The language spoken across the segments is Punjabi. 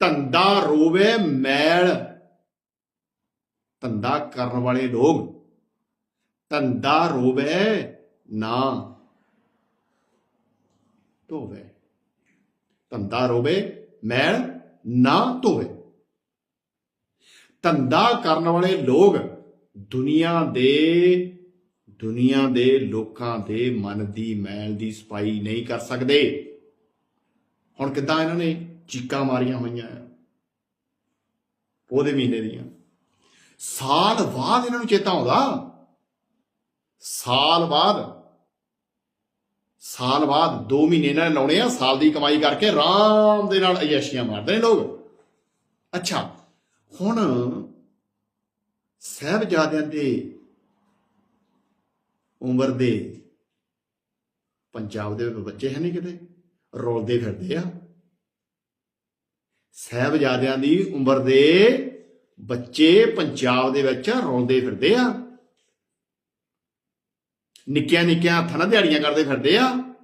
ਧੰਦਾ ਰੋਵੇ ਮੈਲ। ਧੰਦਾ ਕਰਨ ਵਾਲੇ ਲੋਕ, ਧੰਦਾ ਰੋਵੇ ਨਾ। ਧੋਵੇ। ਧੰਦਾ ਰੋਵੇ ਮੈਲ, ਨਾ ਧੋਵੇ। ਧੰਦਾ ਕਰਨ ਵਾਲੇ ਲੋਕ ਦੁਨੀਆ ਦੇ ਦੁਨੀਆ ਦੇ ਲੋਕਾਂ ਦੇ ਮਨ ਦੀ ਮੈਲ ਦੀ ਸਫ਼ਾਈ ਨਹੀਂ ਕਰ ਸਕਦੇ। ਹੁਣ ਕਿੱਦਾਂ ਇਹਨਾਂ ਨੇ ਚੀਕਾਂ ਮਾਰੀਆਂ ਹੋਈਆਂ ਉਹਦੇ ਮਹੀਨੇ ਦੀਆਂ। ਸਾਲ ਬਾਅਦ ਇਹਨਾਂ ਨੂੰ ਚੇਤਾ ਆਉਂਦਾ। ਸਾਲ ਬਾਅਦ। ਸਾਲ ਬਾਅਦ 2 ਮਹੀਨੇ ਇਹਨਾਂ ਨੇ ਲਾਉਣੇ ਆ, ਸਾਲ ਦੀ ਕਮਾਈ ਕਰਕੇ ਆਰਾਮ ਦੇ ਨਾਲ ਅਯਾਸ਼ੀਆਂ ਮਾਰਦੇ ਨੇ ਲੋਕ। ਅੱਛਾ, ਹੁਣ ਸਹਿਬਜ਼ਾਦਿਆਂ ਦੇ ਉਮਰ ਦੇ ਪੰਜਾਬ ਦੇ ਬੱਚੇ ਹੈ ਨਹੀਂ ਕਿਤੇ? ਰੋਲਦੇ ਫਿਰਦੇ ਆ। ਸਹਿਬਜ਼ਾਦਿਆਂ ਦੀ ਉਮਰ ਦੇ ਬੱਚੇ ਪੰਜਾਬ ਦੇ ਵਿੱਚ ਰੋਂਦੇ ਫਿਰਦੇ ਆ। ਨਿੱਕੀਆਂ ਨਿੱਕੀਆਂ ਹੱਥਾਂ ਨਾਲ ਦਿਹਾੜੀਆਂ ਕਰਦੇ ਫਿਰਦੇ ਆ।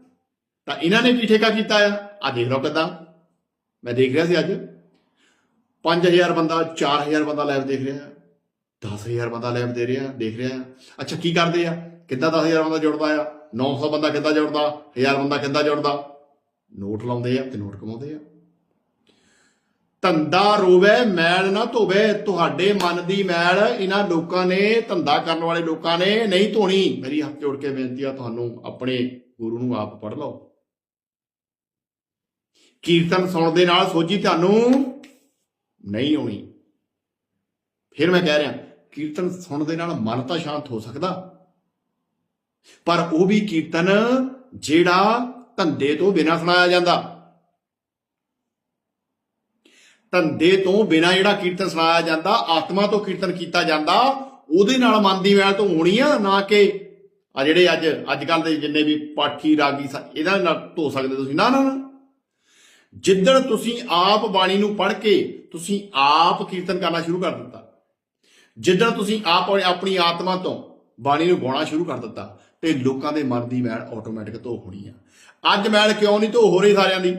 ਤਾਂ ਇਹਨਾਂ ਨੇ ਕੀ ਠੇਕਾ ਕੀਤਾ ਆ। ਆ ਦੇਖ ਲਓ ਕਿਦਾਂ। ਮੈਂ ਦੇਖ ਰਿਹਾ ਸੀ ਅੱਜ। 5000 ਬੰਦਾ 4000 ਬੰਦਾ ਲਾਈਵ ਦੇਖ ਰਿਹਾ। 10000 ਬੰਦਾ ਲਾਈਵ ਦੇ ਰਿਹਾ, ਦੇਖ ਰਿਹਾ। ਅੱਛਾ, ਕੀ ਕਰਦੇ ਆ? ਕਿੱਦਾਂ 10000 ਬੰਦਾ ਜੁੜਦਾ ਆ? 900 ਬੰਦਾ ਕਿੱਦਾਂ ਜੁੜਦਾ? 1000 ਬੰਦਾ ਕਿੱਦਾਂ ਜੁੜਦਾ? ਨੋਟ ਲਾਉਂਦੇ ਆ ਤੇ ਨੋਟ ਕਮਾਉਂਦੇ ਆ। ਧੰਦਾ ਰੋਵੇ, ਮੈਲ ਨਾ ਧੋਵੇ। ਤੁਹਾਡੇ ਮਨ ਦੀ ਮੈਲ ਇਹਨਾਂ ਲੋਕਾਂ ਨੇ, ਧੰਦਾ ਕਰਨ ਵਾਲੇ ਲੋਕਾਂ ਨੇ ਨਹੀਂ ਧੋਣੀ। ਮੇਰੀ ਹੱਥ ਜੋੜ ਕੇ ਬੇਨਤੀ ਆ, ਤੁਹਾਨੂੰ ਆਪਣੇ ਗੁਰੂ ਨੂੰ ਆਪ ਪੜ੍ਹ ਲਓ। ਕੀਰਤਨ ਸੁਣਨ ਦੇ ਨਾਲ ਸੋਝੀ ਤੁਹਾਨੂੰ ਨਹੀਂ ਆਉਣੀ। ਫਿਰ ਮੈਂ ਕਹਿ ਰਿਹਾ, ਕੀਰਤਨ ਸੁਣਨ ਦੇ ਨਾਲ ਮਨ ਤਾਂ ਸ਼ਾਂਤ ਹੋ ਸਕਦਾ। ਪਰ ਉਹ ਵੀ ਕੀਰਤਨ ਜਿਹੜਾ ਧੰਦੇ ਤੋਂ ਬਿਨਾਂ ਸੁਣਾਇਆ ਜਾਂਦਾ। ਧੰਦੇ ਤੋਂ ਬਿਨਾਂ ਜਿਹੜਾ ਕੀਰਤਨ ਸੁਣਾਇਆ ਜਾਂਦਾ, ਆਤਮਾ ਤੋਂ ਕੀਰਤਨ ਕੀਤਾ ਜਾਂਦਾ, ਉਹਦੇ ਨਾਲ ਮਨ ਦੀ ਮੈਲ ਤੋਂ ਹੋਣੀ ਆ, ਨਾ ਕਿ ਆ ਜਿਹੜੇ ਅੱਜ ਅੱਜ ਕੱਲ ਦੇ ਜਿੰਨੇ ਵੀ ਪਾਠੀ, ਰਾਗੀ ਸਾ- ਇਹਦਾ ਨਾਲ ਧੋ ਸਕਦੇ ਤੁਸੀਂ। ਨਾ ਨਾ ਨਾ। ਜਿੱਦਣ ਤੁਸੀਂ ਆਪ ਬਾਣੀ ਨੂੰ ਪੜ੍ਹ ਕੇ ਤੁਸੀਂ ਆਪ ਕੀਰਤਨ ਕਰਨਾ ਸ਼ੁਰੂ ਕਰ ਦਿੱਤਾ, ਜਿੱਦਣ ਤੁਸੀਂ ਆਪ ਆਪਣੀ ਆਤਮਾ ਤੋਂ ਬਾਣੀ ਨੂੰ ਗਾਉਣਾ ਸ਼ੁਰੂ ਕਰ ਦਿੱਤਾ, ਤੇ ਲੋਕਾਂ ਦੇ ਮਨ ਦੀ ਮੈਲ ਆਟੋਮੈਟਿਕ ਧੋ ਹੋਣੀ ਆ। ਅੱਜ ਮੈਲ ਕਿਉਂ ਨਹੀਂ ਧੋ ਹੋ ਰਹੀ ਸਾਰਿਆਂ ਦੀ?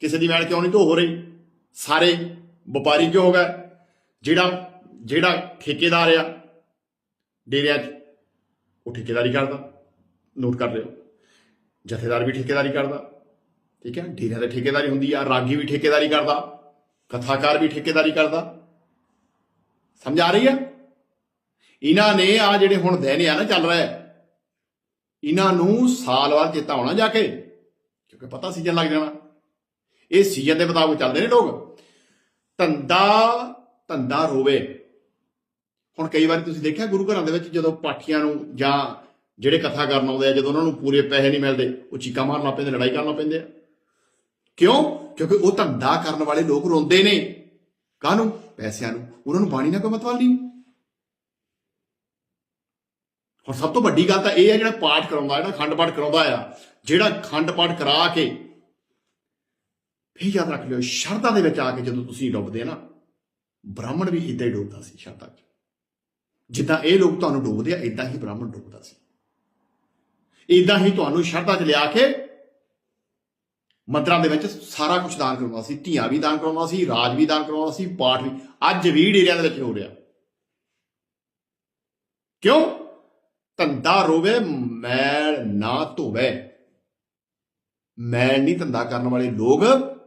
ਕਿਸੇ ਦੀ ਮੈਲ ਕਿਉਂ ਨਹੀਂ ਧੋ ਹੋ ਰਹੀ? ਸਾਰੇ ਵਪਾਰੀ ਕਿਉਂ ਹੋ ਗਏ? ਜਿਹੜਾ ਜਿਹੜਾ ਠੇਕੇਦਾਰ ਆ ਡੇਰਿਆਂ 'ਚ ਉਹ ਠੇਕੇਦਾਰੀ ਕਰਦਾ, ਨੋਟ ਕਰ ਲਿਓ। ਜਥੇਦਾਰ ਵੀ ਠੇਕੇਦਾਰੀ ਕਰਦਾ, ਠੀਕ ਹੈ? ਡੇਰਿਆਂ ਤੇ ਠੇਕੇਦਾਰੀ ਹੁੰਦੀ ਆ, ਰਾਗੀ ਵੀ ਠੇਕੇਦਾਰੀ ਕਰਦਾ, ਕਥਾਕਾਰ ਵੀ ਠੇਕੇਦਾਰੀ ਕਰਦਾ। ਸਮਝ ਆ ਰਹੀ ਹੈ ਇਹਨਾਂ ਨੇ ਆ ਜਿਹੜੇ ਹੁਣ ਦਿਨ ਆ ਨਾ ਚੱਲ ਰਿਹਾ, ਇਹਨਾਂ ਨੂੰ ਸਾਲ ਬਾਅਦ ਚੇਤਾ ਆਉਣਾ ਜਾ ਕੇ, ਕਿਉਂਕਿ ਪਤਾ ਸੀਜ਼ਨ ਲੱਗ ਜਾਣਾ। ਇਹ ਸੀਜ਼ਨ ਦੇ ਮੁਤਾਬਕ ਚੱਲਦੇ ਨੇ ਲੋਕ। ਧੰਦਾ ਧੰਦਾ ਰੋਵੇ। ਹੁਣ ਕਈ ਵਾਰੀ ਤੁਸੀਂ ਦੇਖਿਆ ਗੁਰੂ ਘਰਾਂ ਦੇ ਵਿੱਚ ਜਦੋਂ ਪਾਠੀਆਂ ਨੂੰ ਜਾਂ ਜਿਹੜੇ ਕਥਾ ਕਰਨ ਆਉਂਦੇ ਆ, ਜਦੋਂ ਉਹਨਾਂ ਨੂੰ ਪੂਰੇ ਪੈਸੇ ਨਹੀਂ ਮਿਲਦੇ, ਉਹ ਚੀਕਾਂ ਮਾਰਨਾ ਪੈਂਦੇ, ਲੜਾਈ ਕਰਨਾ ਪੈਂਦੇ ਆ। ਕਿਉਂ? ਕਿਉਂਕਿ ਉਹ ਧੰਦਾ ਕਰਨ ਵਾਲੇ ਲੋਕ ਰੋਂਦੇ ਨੇ। ਕਾਹਨੂੰ? ਪੈਸਿਆਂ ਨੂੰ। ਉਹਨਾਂ ਨੂੰ ਬਾਣੀ ਨਾਲ ਕੋਈ ਮਤਲਬ ਨਹੀਂ। ਹੁਣ ਸਭ ਤੋਂ ਵੱਡੀ ਗੱਲ ਤਾਂ ਇਹ ਹੈ ਜਿਹੜਾ ਪਾਠ ਕਰਾਉਂਦਾ, ਜਿਹੜਾ ਖੰਡ ਪਾਠ ਕਰਾਉਂਦਾ ਆ, ਜਿਹੜਾ ਖੰਡ ਪਾਠ ਕਰਾ ਕੇ ਫਿਰ ਯਾਦ ਰੱਖ ਲਿਓ, ਸ਼ਰਧਾ ਦੇ ਵਿੱਚ ਆ ਕੇ ਜਦੋਂ ਤੁਸੀਂ ਡੁੱਬਦੇ ਆ ਨਾ, ਬ੍ਰਾਹਮਣ ਵੀ ਇਦਾਂ ਹੀ ਡੁੱਬਦਾ ਸੀ ਸ਼ਰਧਾ 'ਚ। ਜਿੱਦਾਂ ਇਹ ਲੋਕ ਤੁਹਾਨੂੰ ਡੁੱਬਦੇ ਆ ਇਦਾਂ ਹੀ ਬ੍ਰਾਹਮਣ ਡੁੱਬਦਾ ਸੀ। ਇਦਾਂ ਹੀ ਤੁਹਾਨੂੰ ਸ਼ਰਧਾ 'ਚ ਲਿਆ ਕੇ ਮੰਦਰਾਂ ਦੇ ਵਿੱਚ ਸਾਰਾ ਕੁਝ ਦਾਨ ਕਰਵਾਉਂਦਾ ਸੀ, ਧੀਆਂ ਵੀ ਦਾਨ ਕਰਵਾਉਂਦਾ ਸੀ, ਰਾਜ ਵੀ ਦਾਨ ਕਰਵਾਉਂਦਾ ਸੀ, ਪਾਠ ਵੀ। ਅੱਜ ਵੀ ਡੇਰਿਆਂ ਦੇ ਵਿੱਚ ਹੋ ਰਿਹਾ। ਕਿਉਂ? ਧੰਦਾ ਰੋਵੇ, ਮੈਲ ਨਾ ਧੋਵੇ। ਮੈਲ ਨਹੀਂ ਧੰਦਾ ਕਰਨ ਵਾਲੇ ਲੋਕ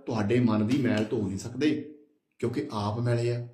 ਤੁਹਾਡੇ ਮਨ ਦੀ ਮੈਲ ਧੋ ਨਹੀਂ ਸਕਦੇ ਕਿਉਂਕਿ ਆਪ ਮੈਲੇ ਆ।